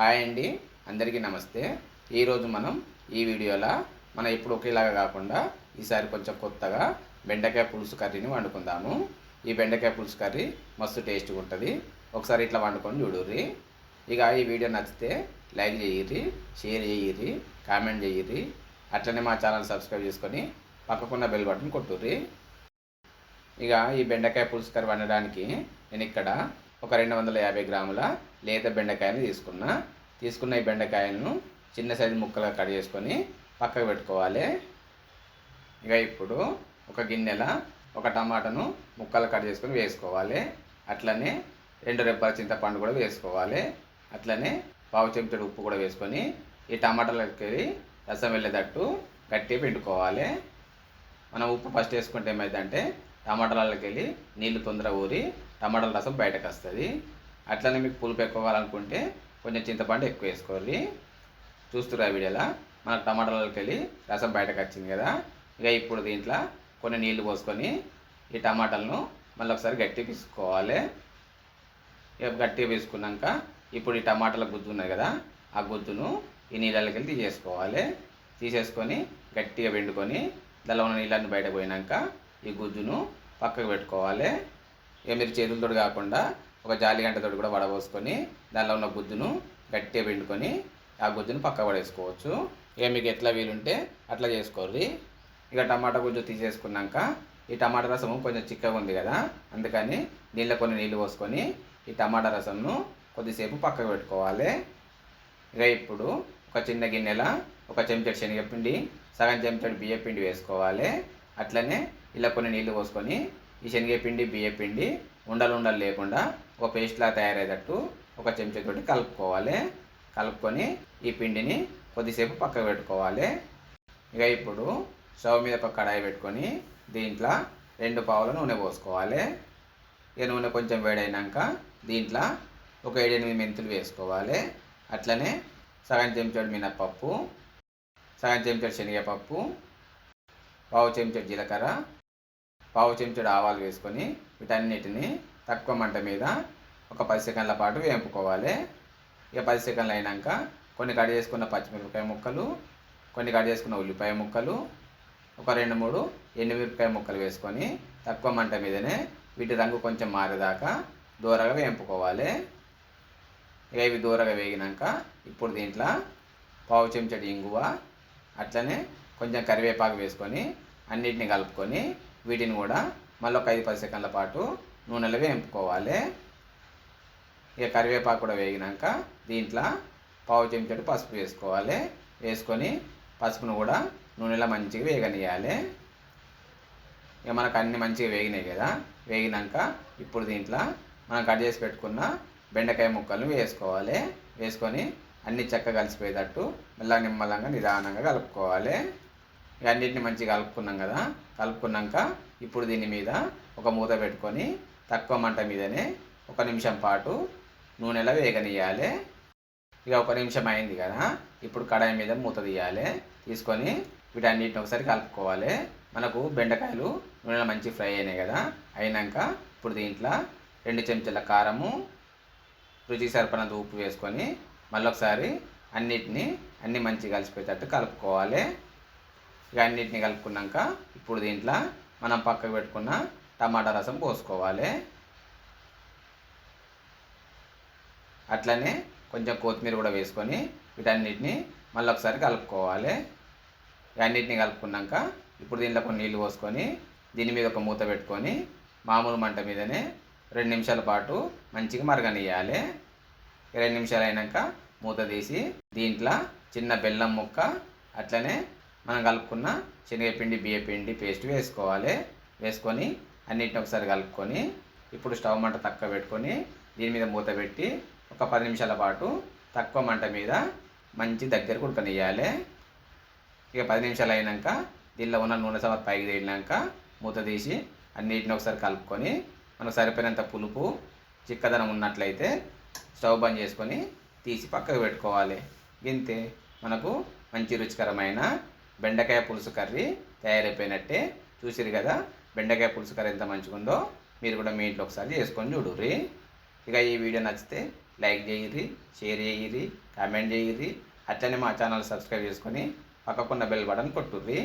Hi అండి. అందరికీ నమస్తే. ఈరోజు మనం ఈ వీడియోలో మన ఇప్పుడు ఒకేలాగా కాకుండా ఈసారి కొంచెం కొత్తగా బెండకాయ పులుసు కర్రీని వండుకుందాము. ఈ బెండకాయ పులుసు కర్రీ మస్తు టేస్ట్గా ఉంటుంది. ఒకసారి ఇట్లా వండుకొని చూడుర్రి. ఇక ఈ వీడియో నచ్చితే లైక్ చేయర్రి షేర్ చేయర్రి కామెంట్ చేయర్రి. అట్లనే మా ఛానల్ సబ్స్క్రైబ్ చేసుకొని పక్కకున్న బెల్ బటన్ కొట్టుర్రి. ఇక ఈ బెండకాయ పులుసు కర్రీ వండడానికి నేను ఇక్కడ ఒక రెండు వందల యాభై గ్రాముల లేత బెండకాయని తీసుకున్నా. తీసుకున్న ఈ బెండకాయలను చిన్న సైజు ముక్కలుగా కట్ చేసుకొని పక్కకు పెట్టుకోవాలి. ఇక ఇప్పుడు ఒక గిన్నెల ఒక టమాటాను ముక్కలు కట్ చేసుకొని వేసుకోవాలి. అట్లనే రెండు రెబ్బల చింతపండు కూడా వేసుకోవాలి. అట్లనే పావు చెంచుడు ఉప్పు కూడా వేసుకొని ఈ టమాటాలకి రసం వెళ్ళేటట్టు గట్టిగా పిండుకోవాలి. మనం ఉప్పు ఫస్ట్ వేసుకుంటే ఏమైందంటే టమాటాలకి వెళ్ళి నీళ్ళు తొందర ఊరి టమాటాల రసం బయటకు వస్తుంది. అట్లనే మీకు పులుపు ఎక్కువ కావాలనుకుంటే కొంచెం చింతపండు ఎక్కువ వేసుకోవాలి చూస్తురా ఆ వీడియోలో? మనకు టమాటాలకి వెళ్ళి రసం బయటకు వచ్చింది కదా. ఇక ఇప్పుడు దీంట్లో కొన్ని నీళ్ళు పోసుకొని ఈ టమాటాలను మళ్ళీ ఒకసారి గట్టి పీసుకోవాలి ఇక గట్టిగా వేసుకున్నాక ఇప్పుడు ఈ టమాటాల గుజ్జు ఉన్నది కదా ఆ గుజ్జును ఈ నీళ్ళకి వెళ్ళి తీసేసుకోవాలి. తీసేసుకొని గట్టిగా వెండుకొని దానిలో ఉన్న నీళ్ళని బయట పోయినాక ఈ గుజ్జును పక్కకు పెట్టుకోవాలి. ఇక మీరు చేతులతో కాకుండా ఒక జాలి గంటతో కూడా వడబోసుకొని దానిలో ఉన్న గుజ్జును గట్టిగా పిండుకొని ఆ గుజ్జును పక్క పడేసుకోవచ్చు. ఇక మీకు ఎట్లా వీలుంటే అట్లా చేసుకోర్రి. ఇక టమాటా గుజ్జు తీసేసుకున్నాక ఈ టమాటా రసము కొంచెం చిక్కగా ఉంది కదా అందుకని నీళ్ళ కొన్ని నీళ్ళు పోసుకొని ఈ టమాటా రసంను కొద్దిసేపు పక్కకు పెట్టుకోవాలి. ఇక ఇప్పుడు ఒక చిన్న గిన్నెల ఒక చెంచడు శనగపిండి సగం చెంచడు బియ్యపిండి వేసుకోవాలి. అట్లనే ఇలా కొన్ని నీళ్ళు పోసుకొని ఈ శనగపిండి బియ్యపిండి ఉండలు ఉండలు లేకుండా ఒక పేస్ట్లా తయారయ్యేటట్టు ఒక చెంచాతోటి కలుపుకోవాలి. కలుపుకొని ఈ పిండిని కొద్దిసేపు పక్కకు పెట్టుకోవాలి. ఇక ఇప్పుడు స్టవ్ మీద ఒక కడాయి పెట్టుకొని దీంట్లో రెండు పావుల నూనె పోసుకోవాలి. ఇక నూనె కొంచెం వేడైనాక దీంట్లో ఒక ఏడెనిమిది మెంతులు వేసుకోవాలి. అట్లనే సగం చెంచాడు మినప్పప్పు సగం చెంచాడు శనగపప్పు పావు చెంచాడు జీలకర్ర పావు చెంచుడు ఆవాలు వేసుకొని వీటన్నిటిని తక్కువ మంట మీద ఒక పది సెకండ్ల పాటు వేపుకోవాలి. ఇక పది సెకండ్లు అయినాక కొన్ని కట్ చేసుకున్న పచ్చిమిరపకాయ ముక్కలు కొన్ని కట్ చేసుకున్న ఉల్లిపాయ ముక్కలు ఒక రెండు మూడు ఎండుమిరపకాయ ముక్కలు వేసుకొని తక్కువ మంట మీదనే వీటి రంగు కొంచెం మారేదాకా దూరగా వేపుకోవాలి. ఇక ఇవి దూరగా వేగినాక ఇప్పుడు దీంట్లో పావు చెంచడి ఇంగువ అట్లనే కొంచెం కరివేపాకు వేసుకొని అన్నిటిని కలుపుకొని వీటిని కూడా మళ్ళీ ఒక ఐదు పది సెకండ్ల పాటు నూనెలో వేయింపుకోవాలి ఇక కరివేపాకు కూడా వేగినాక దీంట్లో పావు చెంచడు పసుపు వేసుకోవాలి. వేసుకొని పసుపును కూడా నూనెలో మంచిగా వేగనియాలి ఇక మనకు అన్ని మంచిగా వేగినాయి కదా వేగినాక ఇప్పుడు దీంట్లో మనం కట్ చేసి పెట్టుకున్న బెండకాయ ముక్కలను వేసుకోవాలి. వేసుకొని అన్ని చక్కగా కలిసిపోయేటట్టు మెల్లగా నిమ్మలంగా నిదానంగా కలుపుకోవాలి. ఇక మంచిగా కలుపుకున్నాం కదా. కలుపుకున్నాక ఇప్పుడు దీని మీద ఒక మూత పెట్టుకొని తక్కువ మంట మీదనే ఒక నిమిషం పాటు నూనెలో వేగనియాలి ఇక ఒక నిమిషం అయింది కదా. ఇప్పుడు కడాయి మీద మూత తీయాలి. తీసుకొని వీటన్నిటిని ఒకసారి కలుపుకోవాలి. మనకు బెండకాయలు నూనెలో మంచి ఫ్రై అయినాయి కదా. అయినాక ఇప్పుడు దీంట్లో రెండు చెంచాల కారము రుచికి సరిపడినంత ఉప్పు వేసుకొని మళ్ళీ ఒకసారి అన్నిటిని అన్ని మంచిగా కలిసిపోయేటట్టు కలుపుకోవాలి. ఇక అన్నిటిని కలుపుకున్నాక ఇప్పుడు దీంట్లో మనం పక్కకు పెట్టుకున్న టమాటా రసం పోసుకోవాలి. అట్లనే కొంచెం కొత్తిమీర కూడా వేసుకొని వీటన్నిటిని మళ్ళీ ఒకసారి కలుపుకోవాలి. ఇవన్నిటిని కలుపుకున్నాక ఇప్పుడు దీంట్లో కొన్ని నీళ్ళు పోసుకొని దీని మీద ఒక మూత పెట్టుకొని మామూలు మంట మీదనే రెండు నిమిషాల పాటు మంచిగా మరగనియాలి రెండు నిమిషాలు అయినాక మూత తీసి దీంట్లో చిన్న బెల్లం ముక్క అట్లనే మనం కలుపుకున్న శనగపిండి బియ్యపిండి పేస్ట్ వేసుకోవాలి. వేసుకొని అన్నిటిని ఒకసారి కలుపుకొని ఇప్పుడు స్టవ్ మంట తక్కువ పెట్టుకొని దీని మీద మూత పెట్టి ఒక పది నిమిషాల పాటు తక్కువ మంట మీద మంచి దగ్గరకు ఉడకనియాలి ఇక పది నిమిషాలు అయినాక దీనిలో ఉన్న నూనె సమ పైకి తేలినాక మూత తీసి అన్నిటిని ఒకసారి కలుపుకొని మనకు సరిపోయినంత పులుపు చిక్కదనం ఉన్నట్లయితే స్టవ్ బంద్ చేసుకొని తీసి పక్కకు పెట్టుకోవాలి. గింతే మనకు మంచి రుచికరమైన బెండకాయ పులుసు కర్రీ తయారైపోయినట్టే చూసిరు కదా. బెండకాయ పులుసు కర్రీ ఎంత మంచిగుందో మీరు కూడా మీ ఇంట్లో ఒకసారి చేసుకొని చూడుర్రి. ఇక ఈ వీడియో నచ్చితే లైక్ చేయిరి షేర్ చేయిరి కామెంట్ చేయిరి అట్లనే మా ఛానల్ సబ్స్క్రైబ్ చేసుకొని పక్కకున్న బెల్ బటన్ కొట్టుర్రి.